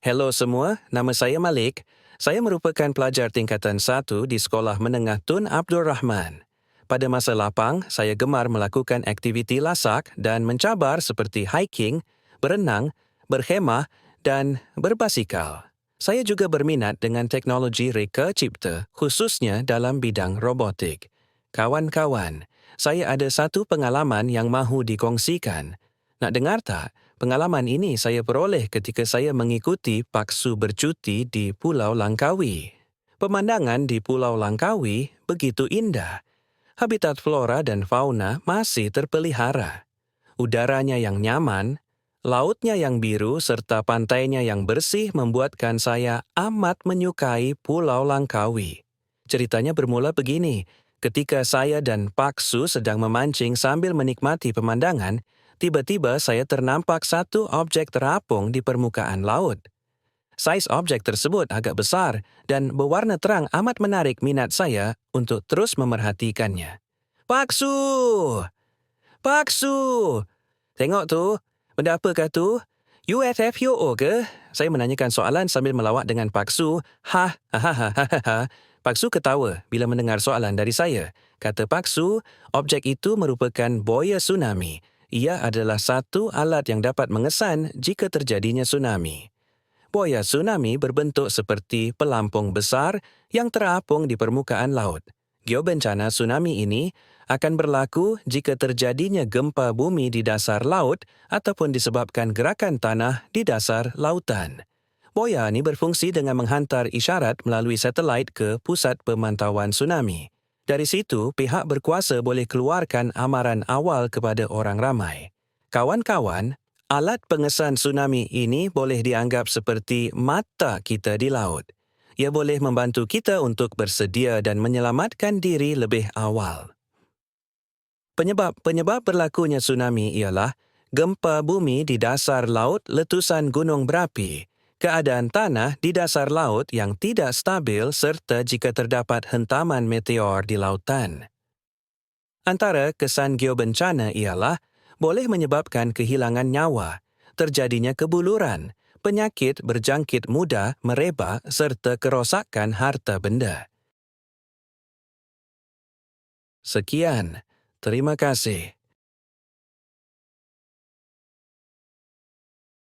Hello semua, nama saya Malik. Saya merupakan pelajar tingkatan 1 di Sekolah Menengah Tun Abdul Rahman. Pada masa lapang, saya gemar melakukan aktiviti lasak dan mencabar seperti hiking, berenang, berkhemah dan berbasikal. Saya juga berminat dengan teknologi reka cipta, khususnya dalam bidang robotik. Kawan-kawan, saya ada satu pengalaman yang mahu dikongsikan. Nak dengar tak? Pengalaman ini saya peroleh ketika saya mengikuti paksu bercuti di Pulau Langkawi. Pemandangan di Pulau Langkawi begitu indah. Habitat flora dan fauna masih terpelihara. Udaranya yang nyaman, lautnya yang biru serta pantainya yang bersih membuatkan saya amat menyukai Pulau Langkawi. Ceritanya bermula begini, Ketika saya dan Pak Su sedang memancing sambil menikmati pemandangan, tiba-tiba saya ternampak satu objek terapung di permukaan laut. Saiz objek tersebut agak besar dan berwarna terang amat menarik minat saya untuk terus memerhatikannya. Pak Su! Pak Su! Tengok tu, benda apakah tu? UFFUO ke? Saya menanyakan soalan sambil melawat dengan Pak Su. Ha, ha, ha, ha, ha, ha. Pak Su ketawa bila mendengar soalan dari saya. Kata Pak Su, objek itu merupakan boya tsunami. Ia adalah satu alat yang dapat mengesan jika terjadinya tsunami. Boya tsunami berbentuk seperti pelampung besar yang terapung di permukaan laut. Geobencana tsunami ini akan berlaku jika terjadinya gempa bumi di dasar laut ataupun disebabkan gerakan tanah di dasar lautan. Boya ini berfungsi dengan menghantar isyarat melalui satelit ke pusat pemantauan tsunami. Dari situ, pihak berkuasa boleh keluarkan amaran awal kepada orang ramai. Kawan-kawan, alat pengesan tsunami ini boleh dianggap seperti mata kita di laut. Ia boleh membantu kita untuk bersedia dan menyelamatkan diri lebih awal. Penyebab-penyebab berlakunya tsunami ialah gempa bumi di dasar laut letusan gunung berapi, keadaan tanah di dasar laut yang tidak stabil serta jika terdapat hentaman meteor di lautan. Antara kesan geobencana ialah boleh menyebabkan kehilangan nyawa, terjadinya kebuluran, penyakit berjangkit mudah mereba serta kerosakan harta benda. Sekian, terima kasih.